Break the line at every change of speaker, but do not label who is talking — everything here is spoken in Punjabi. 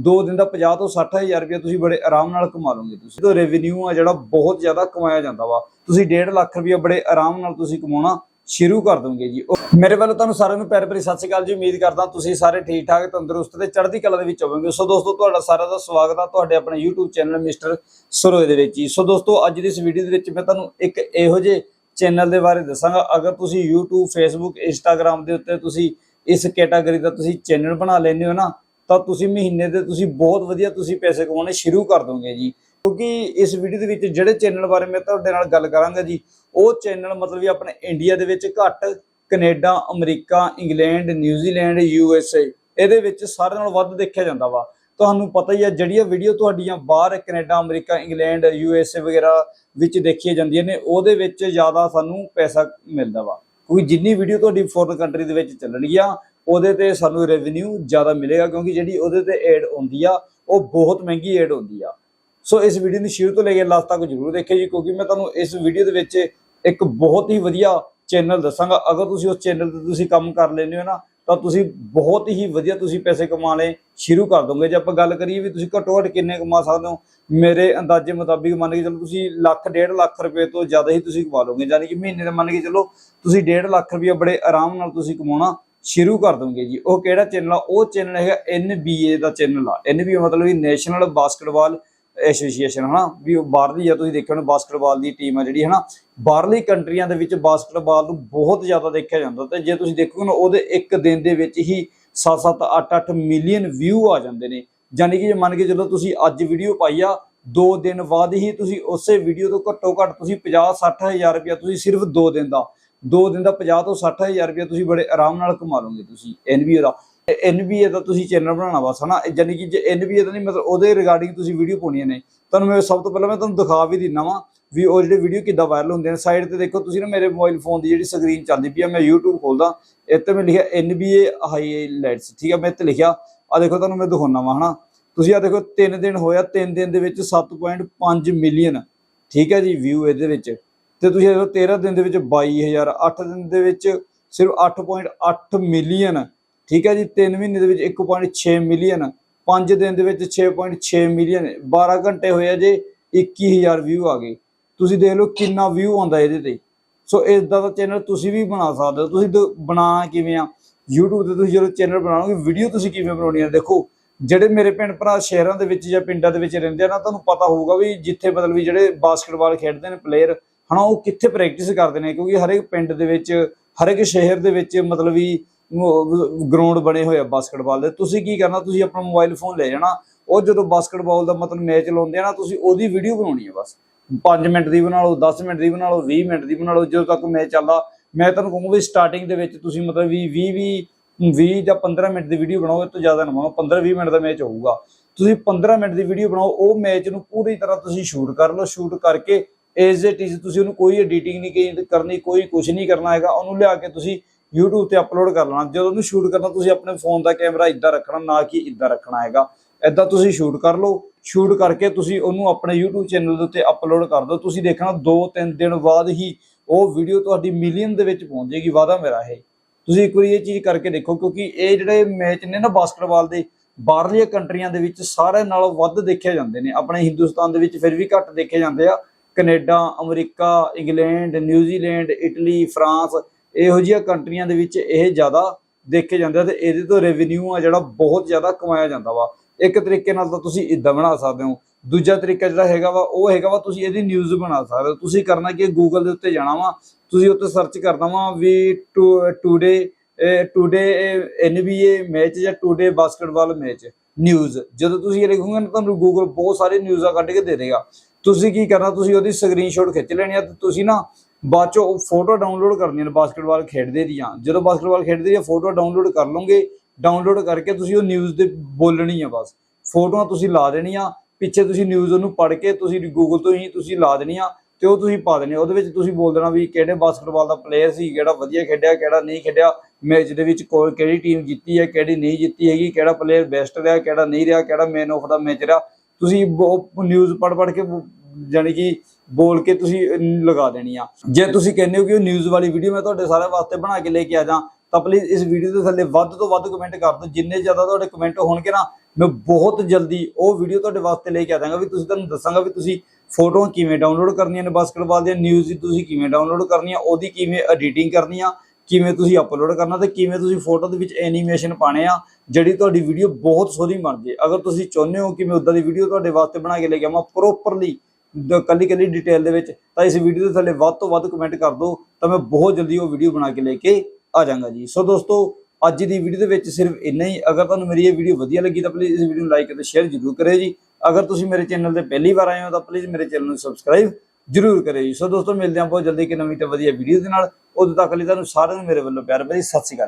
ਦੋ ਦਿਨ ਦਾ 50 ਤੋਂ 60000 ਰੁਪਏ ਤੁਸੀਂ ਬੜੇ ਆਰਾਮ ਨਾਲ ਕਮਾ ਲਓਗੇ ਤੁਸੀਂ। ਤੋਂ ਰੈਵਨਿਊ ਆ ਜਿਹੜਾ ਬਹੁਤ ਜ਼ਿਆਦਾ ਕਮਾਇਆ ਜਾਂਦਾ ਵਾ, ਤੁਸੀਂ 1.5 ਲੱਖ ਰੁਪਏ ਬੜੇ ਆਰਾਮ ਨਾਲ ਤੁਸੀਂ ਕਮਾਉਣਾ ਸ਼ੁਰੂ ਕਰ ਦੋਗੇ ਜੀ। ਉਹ- ਮੇਰੇ ਵੱਲੋਂ ਤੁਹਾਨੂੰ ਸਾਰਿਆਂ ਨੂੰ ਪਿਆਰ ਭਰੀ ਸਤਿ ਸ਼੍ਰੀ ਅਕਾਲ ਜੀ। ਉਮੀਦ ਕਰਦਾ ਤੁਸੀਂ ਸਾਰੇ ਠੀਕ ਠਾਕ ਤੰਦਰੁਸਤ ਤੇ ਚੜ੍ਹਦੀ ਕਲਾ ਦੇ ਵਿੱਚ ਹੋਵੋਗੇ। ਸੋ ਦੋਸਤੋ, ਤੁਹਾਡਾ ਸਾਰਿਆਂ ਦਾ ਸਵਾਗਤ ਆ ਤੁਹਾਡੇ ਆਪਣੇ YouTube ਚੈਨਲ ਮਿਸਟਰ ਸਰੋਏ ਦੇ ਵਿੱਚ ਜੀ। ਸੋ ਦੋਸਤੋ, ਅੱਜ ਦੀ ਇਸ ਵੀਡੀਓ ਦੇ ਵਿੱਚ ਮੈਂ ਤੁਹਾਨੂੰ ਇੱਕ ਇਹੋ ਜਿਹੇ ਚੈਨਲ ਦੇ ਬਾਰੇ ਦੱਸਾਂਗਾ। ਅਗਰ ਤੁਸੀਂ YouTube, Facebook, Instagram ਦੇ ਉੱਤੇ ਤੁਸੀਂ ਇਸ ਕੈਟਾਗਰੀ ਦਾ ਤੁਸੀਂ ਚੈਨਲ ਬਣਾ ਲੈਂਦੇ ਹੋ ਨਾ ਤਾਂ ਤੁਸੀਂ ਮਹੀਨੇ ਦੇ ਤੁਸੀਂ ਬਹੁਤ ਵਧੀਆ ਤੁਸੀਂ ਪੈਸੇ ਕਮਾਉਣੇ ਸ਼ੁਰੂ ਕਰ ਦੋਗੇ ਜੀ। ਕਿਉਂਕਿ ਇਸ ਵੀਡੀਓ ਦੇ ਵਿੱਚ ਜਿਹੜੇ ਚੈਨਲ ਬਾਰੇ ਮੈਂ ਤੁਹਾਡੇ ਨਾਲ ਗੱਲ ਕਰਾਂਗਾ ਜੀ, ਉਹ ਚੈਨਲ ਮਤਲਬ ਵੀ ਆਪਣੇ ਇੰਡੀਆ ਦੇ ਵਿੱਚ ਘੱਟ, Canada, America, England New Zealand U S A ਇਹਦੇ ਵਿੱਚ ਸਾਰਿਆਂ ਨਾਲੋਂ ਵੱਧ ਦੇਖਿਆ ਜਾਂਦਾ ਵਾ। ਤੁਹਾਨੂੰ ਪਤਾ ਹੀ ਆ ਜਿਹੜੀਆਂ ਵੀਡੀਓ ਤੁਹਾਡੀਆਂ ਬਾਹਰ Canada, America, England U S A ਵਗੈਰਾ ਵਿੱਚ ਦੇਖੀਆਂ ਜਾਂਦੀਆਂ ਨੇ, ਉਹਦੇ ਵਿੱਚ ਜ਼ਿਆਦਾ ਸਾਨੂੰ ਪੈਸਾ ਮਿਲਦਾ ਵਾ। ਕਿਉਂਕਿ ਜਿੰਨੀ ਵੀਡੀਓ ਤੁਹਾਡੀ ਫੋਰਨ ਕੰਟਰੀ ਦੇ ਵਿੱਚ ਚੱਲਣਗੀ ਆ ਉਹਦੇ ਤੇ ਸਾਨੂੰ ਰੈਵਨਿਊ ਜ਼ਿਆਦਾ ਮਿਲੇਗਾ ਕਿਉਂਕਿ ਜਿਹੜੀ ਉਹਦੇ ਤੇ ਐਡ ਆਉਂਦੀ ਆ, ਉਹ ਬਹੁਤ ਮਹਿੰਗੀ ਐਡ ਆਉਂਦੀ ਆ। ਸੋ ਇਸ ਵੀਡੀਓ ਨੂੰ ਸ਼ੁਰੂ ਤੋਂ ਲੈ ਕੇ ਲਾਸਟ ਤੱਕ ਜਰੂਰ ਦੇਖਿਓ ਜੀ, ਕਿਉਂਕਿ ਮੈਂ ਤੁਹਾਨੂੰ ਇਸ ਵੀਡੀਓ ਦੇ ਵਿੱਚ ਇੱਕ ਬਹੁਤ ਹੀ ਵਧੀਆ ਚੈਨਲ ਦੱਸਾਂਗਾ। ਅਗਰ ਤੁਸੀਂ ਉਸ ਚੈਨਲ ਤੇ ਤੁਸੀਂ ਕੰਮ ਕਰ ਲੈਂਦੇ ਹੋ ਨਾ, ਤਾਂ ਤੁਸੀਂ ਬਹੁਤ ਹੀ ਵਧੀਆ ਤੁਸੀਂ ਪੈਸੇ ਕਮਾਣੇ ਸ਼ੁਰੂ ਕਰ ਦੋਗੇ। ਜੇ ਆਪਾਂ ਗੱਲ ਕਰੀਏ ਵੀ ਤੁਸੀਂ ਘੱਟੋ ਘੱਟ ਕਿੰਨੇ ਕਮਾ ਸਕਦੇ ਹੋ, ਮੇਰੇ ਅੰਦਾਜ਼ੇ ਮੁਤਾਬਿਕ ਮੰਨ ਕੇ ਚਲੋ ਤੁਸੀਂ ਲੱਖ, ਡੇਢ ਲੱਖ ਰੁਪਏ ਤੋਂ ਜ਼ਿਆਦਾ ਹੀ ਤੁਸੀਂ ਕਮਾ ਲਓਗੇ। ਯਾਨੀ ਕਿ ਮਹੀਨੇ ਦਾ ਮੰਨ ਕੇ ਚਲੋ, ਤੁਸੀਂ ਡੇਢ ਲੱਖ ਰੁਪਏ ਬੜੇ ਆਰਾਮ ਨਾਲ ਤੁਸੀਂ ਕਮਾਉਣਾ ਸ਼ੁਰੂ ਕਰ ਦੋਗੇ ਜੀ। ਉਹ ਕਿਹੜਾ ਚੈਨਲ ਆ? ਉਹ ਚੈਨਲ ਹੈਗਾ NBA ਦਾ ਚੈਨਲ ਆ। NBA ਮਤਲਬ ਕਿ ਨੈਸ਼ਨਲ ਬਾਸਕਟਬਾਲ ਐਸੋਸੀਏਸ਼ਨ ਹਨਾ? ਵੀ ਉਹ ਬਾਹਰਲੀ ਆ ਤੁਸੀਂ ਦੇਖਿਆ ਹੋਣਾ ਬਾਸਕਟਬਾਲ ਦੀ ਟੀਮ ਆ ਜਿਹੜੀ, ਹਨਾ? ਬਾਹਰਲੀ ਕੰਟਰੀਆਂ ਦੇ ਵਿੱਚ ਬਾਸਕਟਬਾਲ ਨੂੰ ਬਹੁਤ ਜ਼ਿਆਦਾ ਦੇਖਿਆ ਜਾਂਦਾ ਤੇ ਜੇ ਤੁਸੀਂ ਦੇਖੋਗੇ ਨਾ, ਉਹਦੇ ਇੱਕ ਦਿਨ ਦੇ ਵਿੱਚ ਹੀ 7-7 8-8 ਮਿਲੀਅਨ ਵਿਊ ਆ ਜਾਂਦੇ ਨੇ। ਯਾਨੀ ਕਿ ਜੇ ਮੰਨ ਕੇ ਜਦੋਂ ਤੁਸੀਂ ਅੱਜ ਵੀਡੀਓ ਪਾਈ ਆ, ਦੋ ਦਿਨ ਬਾਅਦ ਹੀ ਤੁਸੀਂ ਉਸੇ ਵੀਡੀਓ ਤੋਂ ਘੱਟੋ ਘੱਟ ਤੁਸੀਂ 50-60 ਹਜ਼ਾਰ ਰੁਪਇਆ ਤੁਸੀਂ ਸਿਰਫ ਦੋ ਦਿਨ ਦਾ ਦੋ ਦਿਨ ਦਾ 50 ਤੋਂ 60 ਹਜ਼ਾਰ ਰੁਪਇਆ ਤੁਸੀਂ ਬੜੇ ਆਰਾਮ ਨਾਲ ਕਮਾ ਲਓਗੇ ਤੁਸੀਂ NBA ਦਾ। NBA ਦਾ ਤੁਸੀਂ ਚੈਨਲ ਬਣਾਉਣਾ ਬਸ, ਹਨਾ? ਯਾਨੀ ਕਿ ਜੇ NBA ਦਾ ਨਹੀਂ, ਮਤਲਬ ਉਹਦੇ ਰਿਗਾਰਡਿੰਗ ਤੁਸੀਂ ਵੀਡੀਓ ਪਾਉਣੀਆਂ ਨੇ। ਤੁਹਾਨੂੰ ਮੈਂ ਸਭ ਤੋਂ ਪਹਿਲਾਂ ਮੈਂ ਤੁਹਾਨੂੰ ਦਿਖਾ ਵੀ ਦਿੰਨਾ ਵਾਂ ਵੀ ਉਹ ਜਿਹੜੇ ਵੀਡੀਓ ਕਿੱਦਾਂ ਵਾਇਰਲ ਹੁੰਦੇ ਨੇ। ਸਾਈਡ ਤੇ ਦੇਖੋ, ਤੁਸੀਂ ਨਾ ਮੇਰੇ ਮੋਬਾਈਲ ਫੋਨ ਦੀ ਜਿਹੜੀ ਸਕਰੀਨ ਚੱਲਦੀ ਪਈ ਆ, ਮੈਂ YouTube ਖੋਲਦਾ। ਇੱਥੇ ਮੈਂ ਲਿਖਿਆ NBA ਹਾਈਲਾਈਟਸ ਠੀਕ ਆ? ਮੈਂ ਇੱਥੇ ਲਿਖਿਆ। ਆ ਦੇਖੋ, ਤੁਹਾਨੂੰ ਮੈਂ ਦਿਖਾਉਣਾ ਵਾ, ਹਨਾ? ਤੁਸੀਂ ਆ ਦੇਖੋ 3 ਦਿਨ ਹੋਇਆ 3 ਦਿਨ ਦੇ ਵਿੱਚ 7.5 ਮਿਲੀਅਨ ਠੀਕ ਹੈ ਜੀ ਵਿਊ ਇਹਦੇ ਵਿੱਚ। ਤੇ ਤੁਸੀਂ ਦੇਖੋ 13 ਦਿਨ ਦੇ ਵਿੱਚ 22000 8 ਦਿਨ ਦੇ ਵਿੱਚ ਸਿਰਫ 8.8 ਮਿਲੀਅਨ, ਠੀਕ ਹੈ ਜੀ 3 ਮਹੀਨੇ ਦੇ ਵਿੱਚ 1.6 ਮਿਲੀਅਨ 5 ਦਿਨ ਦੇ ਵਿੱਚ 6.6 ਮਿਲੀਅਨ 12 ਘੰਟੇ ਹੋਏ ਆ ਜੇ 21000 ਵਿਊ ਆ ਗਏ। ਤੁਸੀਂ ਦੇਖ ਲਓ ਕਿੰਨਾ ਵਿਊ ਆਉਂਦਾ ਇਹਦੇ ਤੇ। ਸੋ ਇਦਾਂ ਦਾ ਚੈਨਲ ਤੁਸੀਂ ਵੀ ਬਣਾ ਸਕਦੇ ਹੋ। ਤੁਸੀਂ ਦ- ਬਣਾਉਣਾ ਕਿਵੇਂ ਆ? YouTube ਤੇ ਤੁਸੀਂ ਜਦੋਂ ਚੈਨਲ ਬਣਾਓਗੇ ਵੀਡੀਓ ਤੁਸੀਂ ਕਿਵੇਂ ਬਣਾਉਣੀ ਆ? ਦੇਖੋ, ਜਿਹੜੇ ਮੇਰੇ ਭੈਣ ਭਰਾ ਸ਼ਹਿਰਾਂ ਦੇ ਵਿੱਚ ਜਾਂ ਪਿੰਡਾਂ ਦੇ ਵਿੱਚ ਰਹਿੰਦੇ ਆ ਨਾ, ਤੁਹਾਨੂੰ ਪਤਾ ਹੋਊਗਾ ਵੀ ਜਿੱਥੇ ਮਤਲਬ ਵੀ ਜਿਹੜੇ ਬਾਸਕਟਬਾਲ ਖੇਡਦੇ ਨੇ ਪਲੇਅਰ ਹਨਾ, ਉਹ ਕਿੱਥੇ ਪ੍ਰੈਕਟਿਸ ਕਰਦੇ ਨੇ? ਕਿਉਂਕਿ ਹਰ ਇੱਕ ਪਿੰਡ ਦੇ ਵਿੱਚ ਹਰ ਇੱਕ ਸ਼ਹਿਰ ਦੇ ਵਿੱਚ ਮਤਲਬ ਵੀ ਗਰਾਊਂਡ ਬਣੇ ਹੋਏ ਆ ਬਾਸਕਟਬਾਲ ਦੇ। ਤੁਸੀਂ ਕੀ ਕਰਨਾ? ਤੁਸੀਂ ਆਪਣਾ ਮੋਬਾਈਲ ਫੋਨ ਲੈ ਜਾਣਾ। ਉਹ ਜਦੋਂ ਬਾਸਕਟਬਾਲ ਦਾ ਮਤਲਬ ਮੈਚ ਲਾਉਂਦੇ ਆ ਨਾ, ਤੁਸੀਂ ਉਹਦੀ ਵੀਡੀਓ ਬਣਾਉਣੀ ਹੈ ਬਸ। 5 ਮਿੰਟ ਦੀ ਬਣਾ ਲਓ 10 ਮਿੰਟ ਦੀ ਬਣਾ ਲਓ 20 ਮਿੰਟ ਦੀ ਬਣਾ ਲਓ, ਜਦੋਂ ਤੱਕ ਮੈਚ ਚੱਲਦਾ। ਮੈਂ ਤੁਹਾਨੂੰ ਕਹੂੰਗਾ ਵੀ ਸਟਾਰਟਿੰਗ ਦੇ ਵਿੱਚ ਤੁਸੀਂ ਮਤਲਬ ਵੀ 20 20 20 ਜਾਂ 15 ਮਿੰਟ ਦੀ ਵੀਡੀਓ ਬਣਾਓ, ਇਹ ਤੋਂ ਜ਼ਿਆਦਾ ਨਾ ਬਣਾਓ। 15 20 ਮਿੰਟ ਦਾ ਮੈਚ ਹੋਊਗਾ। ਤੁਸੀਂ 15 ਮਿੰਟ ਦੀ ਵੀਡੀਓ ਬਣਾਓ, ਉਹ ਮੈਚ ਨੂੰ ਪੂਰੀ ਤਰ੍ਹਾਂ ਤੁਸੀਂ ਸ਼ੂਟ ਕਰ ਲਓ। ਸ਼ੂਟ ਕਰਕੇ ਇਸ ਦੇ ਇਜ਼ ਤੁਸੀਂ ਉਹਨੂੰ ਕੋਈ ਐਡੀਟਿੰਗ ਨਹੀਂ ਕਰਨੀ, ਕੋਈ ਕੁਝ ਨਹੀਂ ਕਰਨਾ ਹੈਗਾ, ਉਹਨੂੰ ਲਿਆ ਕੇ ਤੁਸੀਂ YouTube ਤੇ ਅਪਲੋਡ ਕਰ ਲੈਣਾ। ਜਦੋਂ ਉਹਨੂੰ ਸ਼ੂਟ ਕਰਨਾ, ਤੁਸੀਂ ਆਪਣੇ ਫੋਨ ਦਾ ਕੈਮਰਾ ਇਦਾਂ ਰੱਖਣਾ, ਨਾ ਕਿ ਇਦਾਂ ਰੱਖਣਾ ਹੈਗਾ। ਇਦਾਂ ਤੁਸੀਂ ਸ਼ੂਟ ਕਰ ਲਓ। ਸ਼ੂਟ ਕਰਕੇ ਤੁਸੀਂ ਉਹਨੂੰ ਆਪਣੇ YouTube ਚੈਨਲ ਦੇ ਉੱਤੇ ਅਪਲੋਡ ਕਰ ਦਿਓ। ਤੁਸੀਂ ਦੇਖਣਾ 2-3 ਦਿਨ ਬਾਅਦ ਹੀ ਉਹ ਵੀਡੀਓ ਤੁਹਾਡੀ ਮਿਲੀਅਨ ਦੇ ਵਿੱਚ ਪਹੁੰਚ ਜਾਏਗੀ। ਵਾਦਾ ਮੇਰਾ ਇਹ। ਤੁਸੀਂ ਇੱਕ ਵਾਰੀ ਇਹ ਚੀਜ਼ ਕਰਕੇ ਦੇਖੋ, ਕਿਉਂਕਿ ਇਹ ਜਿਹੜੇ ਮੈਚ ਨੇ ਨਾ ਬਾਸਕਟਬਾਲ ਦੇ, ਬਾਹਰਲੀਆਂ ਕੰਟਰੀਆਂ ਦੇ ਵਿੱਚ ਸਾਰਿਆਂ ਨਾਲੋਂ ਵੱਧ ਦੇਖੇ ਜਾਂਦੇ ਨੇ। ਆਪਣੇ ਹਿੰਦੁਸਤਾਨ ਦੇ ਵਿੱਚ ਫਿਰ ਵੀ ਘੱਟ ਦੇਖੇ ਜਾਂਦੇ ਆ। Canada, America, England, New Zealand, Italy, France, ਇਹੋ ਜਿਹੀਆਂ ਕੰਟਰੀਆਂ ਦੇ ਵਿੱਚ ਇਹ ਜ਼ਿਆਦਾ ਦੇਖੇ ਜਾਂਦੇ ਆ ਤੇ ਇਹਦੇ ਤੋਂ ਰੈਵਨਿਊ ਆ ਜਿਹੜਾ ਬਹੁਤ ਜ਼ਿਆਦਾ ਕਮਾਇਆ ਜਾਂਦਾ ਵਾ। ਇੱਕ ਤਰੀਕੇ ਨਾਲ ਤਾਂ ਤੁਸੀਂ ਇਦਾਂ ਬਣਾ ਸਕਦੇ ਹੋ। ਦੂਜਾ ਤਰੀਕਾ ਜਿਹੜਾ ਹੈਗਾ ਵਾ, ਉਹ ਹੈਗਾ ਵਾ ਤੁਸੀਂ ਇਹਦੀ ਨਿਊਜ਼ ਬਣਾ ਸਕਦੇ ਹੋ। ਤੁਸੀਂ ਕਰਨਾ ਕਿ ਗੂਗਲ ਦੇ ਉੱਤੇ ਜਾਣਾ ਵਾ। ਤੁਸੀਂ ਉੱਤੇ ਸਰਚ ਕਰਨਾ ਵਾ ਵੀ ਟੂਡੇ ਟੂਡੇ NBA ਮੈਚ ਜਾਂ ਟੂਡੇ ਬਾਸਕਟਬਾਲ ਮੈਚ ਨਿਊਜ਼ ਜਦੋਂ ਤੁਸੀਂ ਇਹ ਲਿਖੋਗੇ ਨਾ, ਤੁਹਾਨੂੰ ਗੂਗਲ ਬਹੁਤ ਸਾਰੇ ਨਿਊਜ਼ਾਂ ਕੱਢ ਕੇ ਦੇ ਦੇਗਾ। ਤੁਸੀਂ ਕੀ ਕਰਨਾ, ਤੁਸੀਂ ਉਹਦੀ ਸਕਰੀਨਸ਼ਾਟ ਖਿੱਚ ਲੈਣੀ ਆ ਤੇ ਤੁਸੀਂ ਨਾ ਬਾਅਦ ਚੋਂ ਫੋਟੋ ਡਾਊਨਲੋਡ ਕਰਨੀਆਂ ਨੇ ਬਾਸਕਟਬਾਲ ਖੇਡਦੇ ਦੀਆਂ ਜਦੋਂ ਬਾਸਕਟਬਾਲ ਖੇਡਦੇ ਦੀਆਂ ਫੋਟੋ ਡਾਊਨਲੋਡ ਕਰ ਲਓਗੇ ਡਾਊਨਲੋਡ ਕਰਕੇ ਤੁਸੀਂ ਉਹ ਨਿਊਜ਼ ਦੇ ਬੋਲਣੀ ਆ ਬਸ। ਫੋਟੋਆਂ ਤੁਸੀਂ ਲਾ ਦੇਣੀਆਂ, ਪਿੱਛੇ ਤੁਸੀਂ ਨਿਊਜ਼ ਉਹਨੂੰ ਪੜ੍ਹ ਕੇ ਤੁਸੀਂ ਗੂਗਲ ਤੋਂ ਹੀ ਤੁਸੀਂ ਲਾ ਦੇਣੀਆਂ ਤੇ ਉਹ ਤੁਸੀਂ ਪਾ ਦੇਣੀ ਉਹਦੇ ਵਿੱਚ ਤੁਸੀਂ ਬੋਲ ਦੇਣਾ ਵੀ ਕਿਹੜੇ ਬਾਸਕਟਬਾਲ ਦਾ ਪਲੇਅਰ ਸੀ, ਕਿਹੜਾ ਵਧੀਆ ਖੇਡਿਆ, ਕਿਹੜਾ ਨਹੀਂ ਖੇਡਿਆ ਮੈਚ ਦੇ ਵਿੱਚ ਕੋਈ ਕਿਹੜੀ ਟੀਮ ਜਿੱਤੀ ਹੈ, ਕਿਹੜੀ ਨਹੀਂ ਜਿੱਤੀ ਹੈਗੀ, ਕਿਹੜਾ ਪਲੇਅਰ ਬੈਸਟ ਰਿਹਾ, ਕਿਹੜਾ ਨਹੀਂ ਰਿਹਾ, ਕਿਹੜਾ ਮੈਨ ਆਫ ਦਾ ਮੈਚ ਰਿਹਾ। ਤੁਸੀਂ ਨਿਊਜ਼ ਪੜ੍ਹ ਪੜ੍ਹ ਕੇ ਜਾਨੀ ਕਿ ਬੋਲ ਕੇ ਤੁਸੀਂ ਲਗਾ ਦੇਣੀ ਆ। ਜੇ ਤੁਸੀਂ ਕਹਿੰਦੇ ਹੋ ਕਿ ਉਹ ਨਿਊਜ਼ ਵਾਲੀ ਵੀਡੀਓ ਮੈਂ ਤੁਹਾਡੇ ਸਾਰੇ ਵਾਸਤੇ ਬਣਾ ਕੇ ਲੈ ਕੇ ਆ ਜਾਂ, ਤਾਂ ਪਲੀਜ਼ ਇਸ ਵੀਡੀਓ ਦੇ ਥੱਲੇ ਵੱਧ ਤੋਂ ਵੱਧ ਕਮੈਂਟ ਕਰ ਦਿਓ। ਜਿੰਨੇ ਜ਼ਿਆਦਾ ਤੁਹਾਡੇ ਕਮੈਂਟ ਹੋਣਗੇ ਨਾ, ਮੈਂ ਬਹੁਤ ਜਲਦੀ ਉਹ ਵੀਡੀਓ ਤੁਹਾਡੇ ਵਾਸਤੇ ਲੈ ਕੇ ਆ ਜਾਵਾਂਗਾ ਵੀ ਤੁਸੀਂ ਤੁਹਾਨੂੰ ਦੱਸਾਂਗਾ ਵੀ ਤੁਸੀਂ ਫੋਟੋਆਂ ਕਿਵੇਂ ਡਾਊਨਲੋਡ ਕਰਨੀਆਂ ਨੇ ਬਾਸਕਟਬਾਲ ਦੀਆਂ ਨਿਊਜ਼ ਦੀ ਤੁਸੀਂ ਕਿਵੇਂ ਡਾਊਨਲੋਡ ਕਰਨੀਆਂ, ਉਹਦੀ ਕਿਵੇਂ ਐਡੀਟਿੰਗ ਕਰਨੀ ਆ ਕਿਵੇਂ ਤੁਸੀਂ ਅਪਲੋਡ ਕਰਨਾ ਤੇ ਕਿਵੇਂ ਤੁਸੀਂ ਫੋਟੋ ਦੇ ਵਿੱਚ ਐਨੀਮੇਸ਼ਨ ਪਾਣੇ ਆ, ਜਿਹੜੀ ਤੁਹਾਡੀ ਵੀਡੀਓ ਬਹੁਤ ਸੋਹਣੀ ਬਣ ਜੇ। ਅਗਰ ਤੁਸੀਂ ਚਾਹੁੰਦੇ ਹੋ ਕਿ ਮੈਂ ਉਦਾਂ ਦੀ ਵੀਡੀਓ ਤੁਹਾਡੇ ਵਾਸਤੇ ਬਣਾ ਕੇ ਲੈ ਕੇ ਆਵਾਂ ਪ੍ਰੋਪਰਲੀ ਕੱਲੀ ਕੱਲੀ ਡਿਟੇਲ ਦੇ ਵਿੱਚ, ਤਾਂ ਇਸ ਵੀਡੀਓ ਦੇ ਥੱਲੇ ਵੱਧ ਤੋਂ ਵੱਧ ਕਮੈਂਟ ਕਰ ਦਿਓ, ਤਾਂ ਮੈਂ ਬਹੁਤ ਜਲਦੀ ਉਹ ਵੀਡੀਓ ਬਣਾ ਕੇ ਲੈ ਕੇ ਆ ਜਾਵਾਂਗਾ ਜੀ। ਸੋ ਦੋਸਤੋ, ਅੱਜ ਦੀ ਵੀਡੀਓ ਦੇ ਵਿੱਚ ਸਿਰਫ ਇੰਨਾ ਹੀ। ਅਗਰ ਤੁਹਾਨੂੰ ਮੇਰੀ ਇਹ ਵੀਡੀਓ ਵਧੀਆ ਲੱਗੀ ਤਾਂ ਪਲੀਜ਼ ਇਸ ਵੀਡੀਓ ਨੂੰ ਲਾਈਕ ਅਤੇ ਸ਼ੇਅਰ ਜ਼ਰੂਰ ਕਰਿਓ ਜੀ। ਅਗਰ ਤੁਸੀਂ ਮੇਰੇ ਚੈਨਲ ਤੇ ਪਹਿਲੀ ਵਾਰ ਆਏ ਹੋ ਤਾਂ ਪਲੀਜ਼ ਮੇਰੇ ਚੈਨਲ ਨੂੰ ਸਬਸਕ੍ਰਾਈਬ ਜ਼ਰੂਰ ਕਰਿਓ ਜੀ। ਸੋ ਦੋਸਤੋ, ਮਿਲਦੇ ਹਾਂ ਬਹੁਤ ਜਲਦੀ ਇੱਕ ਨਵੀਂ ਤੇ ਵਧੀਆ ਵੀਡੀਓ ਦੇ ਨਾਲ। ਉਦੋਂ ਤੱਕ ਲਈ ਤੁਹਾਨੂੰ ਸਾਰਿਆਂ ਨੂੰ ਮੇਰੇ ਵੱਲੋਂ ਪਿਆਰ ਭਰੀ ਸਤਿ ਸ਼੍ਰੀ ਅਕਾਲ।